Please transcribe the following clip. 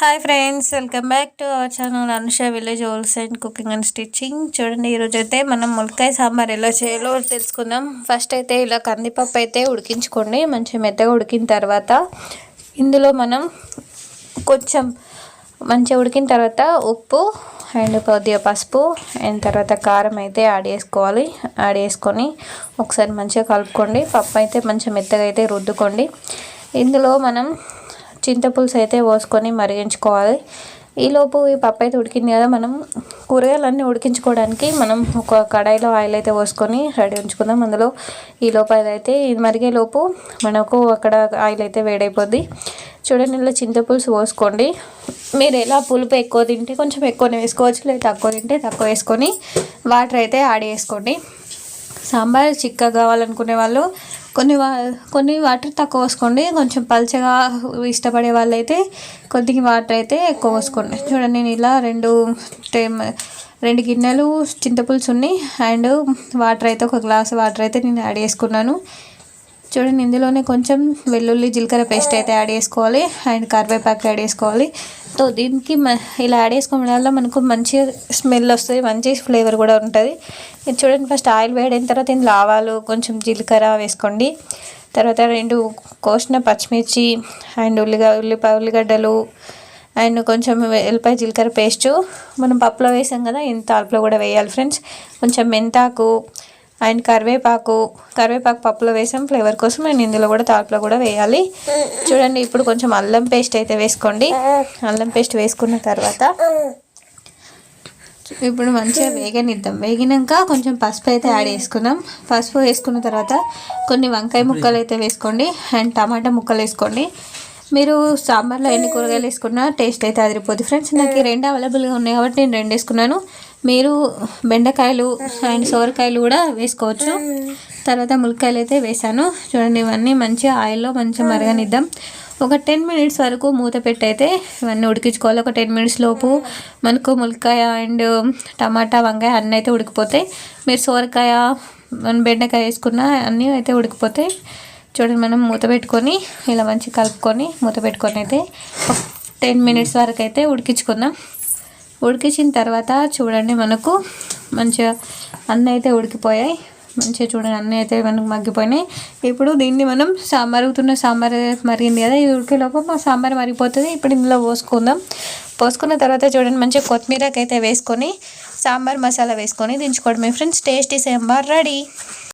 Hi friends welcome back to our channel Anusha village holes and cooking and stitching చూడండి ఈరోజు అయితే మనం ములకాయ సాంబార్ ఎలా చేయాలో తెలుసుకుందాం. ఫస్ట్ అయితే ఇలా కందిపప్పు అయితే ఉడికించుకోండి. మంచిగా మెత్తగా ఉడికిన తర్వాత ఇందులో మనం కొంచెం మంచిగా ఉడికిన తర్వాత ఉప్పు అండ్ కొద్దిగా పసుపు అండ్ తర్వాత కారం అయితే యాడ్ చేసుకోవాలి. యాడ్ చేసుకొని ఒకసారి మంచిగా కలుపుకోండి. పప్పు అయితే మంచిగా మెత్తగా అయితే రుద్దుకోండి. ఇందులో మనం చింతపులుసు అయితే పోసుకొని మరిగించుకోవాలి. ఈలోపు ఈ పప్పు అయితే ఉడికింది కదా మనం కూరగాయలన్నీ ఉడికించుకోవడానికి మనం ఒక కడాయిలో ఆయిల్ అయితే పోసుకొని రెడీ ఉంచుకుందాం. అందులో ఈ లోపు అయితే ఇది మరిగే లోపు మనకు అక్కడ ఆయిల్ అయితే వేడైపోద్ది. చూడండి ఇలా చింతపులుసు పోసుకోండి. మీరు ఎలా పులుపు ఎక్కువ తింటే కొంచెం ఎక్కువనే వేసుకోవచ్చు లేదా తక్కువ తింటే తక్కువ వేసుకొని వాటర్ అయితే యాడ్ చేసుకోండి. సాంబార్ చిక్కగా కావాలనుకునే వాళ్ళు కొన్ని వా కొన్ని వాటర్ తక్కువ పోసుకోండి. కొంచెం పల్చగా ఇష్టపడే వాళ్ళైతే కొద్దిగా వాటర్ అయితే ఎక్కువ పోసుకోండి. చూడండి నేను ఇలా రెండు టైమ్ రెండు గిన్నెలు చింతపులుసు ఉన్నాయి అండ్ వాటర్ అయితే ఒక గ్లాస్ వాటర్ అయితే నేను యాడ్ చేసుకున్నాను. చూడండి ఇందులోనే కొంచెం వెల్లుల్లి జీలకర్ర పేస్ట్ అయితే యాడ్ చేసుకోవాలి అండ్ కరివేపాకు యాడ్ చేసుకోవాలి. సో దీనికి ఇలా యాడ్ చేసుకోవడం వల్ల మనకు మంచి స్మెల్ వస్తుంది మంచి ఫ్లేవర్ కూడా ఉంటుంది. ఇది చూడండి ఫస్ట్ ఆయిల్ వేడైన తర్వాత ఇందులో ఆవాలు కొంచెం జీలకర్ర వేసుకోండి. తర్వాత రెండు కోసిన పచ్చిమిర్చి అండ్ ఉల్లిగా ఉల్లిపాయ ఉల్లిగడ్డలు అండ్ కొంచెం ఎల్లిపాయ జీలకర్ర పేస్టు. మనం పప్పులో వేసాం కదా ఇంత అల్పులో కూడా వేయాలి ఫ్రెండ్స్. కొంచెం మెంతాకు అండ్ కరివేపాకు కరివేపాకు పప్పులో వేసాం. ఫ్లేవర్ కోసం అండ్ ఇందులో కూడా తాట్లో కూడా వేయాలి. చూడండి ఇప్పుడు కొంచెం అల్లం పేస్ట్ అయితే వేసుకోండి. అల్లం పేస్ట్ వేసుకున్న తర్వాత ఇప్పుడు మంచిగా వేగనిద్దాం. వేగినాక కొంచెం పసుపు అయితే యాడ్ చేసుకుందాం. పసుపు వేసుకున్న తర్వాత కొన్ని వంకాయ ముక్కలు అయితే వేసుకోండి. అండ్ టమాటా ముక్కలు వేసుకోండి. మీరు సాంబార్లో ఎన్ని కూరగాయలు వేసుకున్నా టేస్ట్ అయితే అదిరిపోద్ది. ఫ్రెండ్స్ నాకు రెండు అవైలబుల్గా ఉన్నాయి కాబట్టి నేను రెండు వేసుకున్నాను. మీరు బెండకాయలు అండ్ సోరకాయలు కూడా వేసుకోవచ్చు. తర్వాత ములక్కాయలు అయితే వేసాను చూడండి ఇవన్నీ మంచిగా ఆయిల్లో మంచిగా మరగనిద్దాం. ఒక టెన్ మినిట్స్ వరకు మూత పెట్టి అయితే ఇవన్నీ ఉడికించుకోవాలి. ఒక టెన్ మినిట్స్ లోపు మనకు ములక్కాయ అండ్ టమాటా వంకాయ అన్నీ అయితే ఉడికిపోతాయి. మీరు సోరకాయ బెండకాయ వేసుకున్న అన్నీ అయితే ఉడికిపోతాయి. చూడండి మనం మూత పెట్టుకొని ఇలా మంచి కలుపుకొని మూత పెట్టుకొని అయితే టెన్ మినిట్స్ వరకు అయితే ఉడికించుకుందాం. ఉడికించిన తర్వాత చూడండి మనకు మంచిగా అన్నీ అయితే ఉడికిపోయాయి. మంచిగా చూడండి అన్నీ అయితే మనకు మగ్గిపోయినాయి. ఇప్పుడు దీన్ని మనం మరుగుతున్న సాంబార్ మరిగింది కదా ఇది ఉడికేలోపు మా సాంబార్ మరిగిపోతుంది. ఇప్పుడు ఇందులో పోసుకుందాం. పోసుకున్న తర్వాత చూడండి మంచిగా కొత్తిమీరకైతే అయితే వేసుకొని సాంబార్ మసాలా వేసుకొని దించుకోవడం ఫ్రెండ్స్ టేస్టీ సాంబార్ రెడీ.